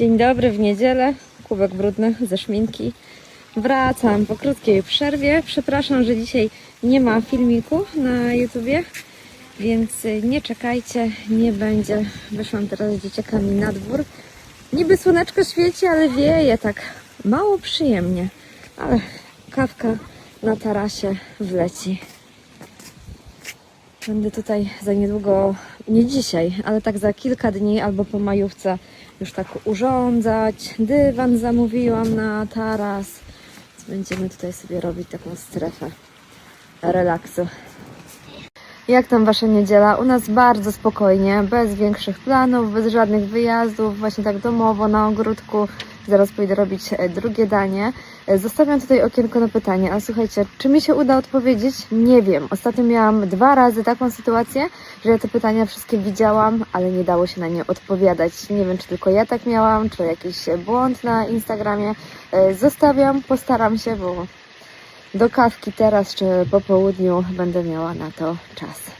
Dzień dobry w niedzielę. Kubek brudny ze szminki. Wracam po krótkiej przerwie. Przepraszam, że dzisiaj nie ma filmiku na YouTubie, więc y, nie czekajcie, nie będzie. Wyszłam teraz z dzieciakami na dwór. Niby słoneczko świeci, ale wieje tak mało przyjemnie. Ale kawka na tarasie wleci. Będę tutaj za niedługo, nie dzisiaj, ale tak za kilka dni albo po majówce już tak urządzać. Dywan zamówiłam na taras. Będziemy tutaj sobie robić taką strefę relaksu. Jak tam Wasza niedziela? U nas bardzo spokojnie, bez większych planów, bez żadnych wyjazdów, właśnie tak domowo na ogródku. Zaraz pójdę robić e, drugie danie. E, Zostawiam tutaj okienko na pytanie, ale słuchajcie, czy mi się uda odpowiedzieć? Nie wiem. Ostatnio miałam dwa razy taką sytuację, że ja te pytania wszystkie widziałam, ale nie dało się na nie odpowiadać. Nie wiem, czy tylko ja tak miałam, czy jakiś błąd na Instagramie. E, Zostawiam, postaram się, bo do kawki teraz czy po południu będę miała na to czas.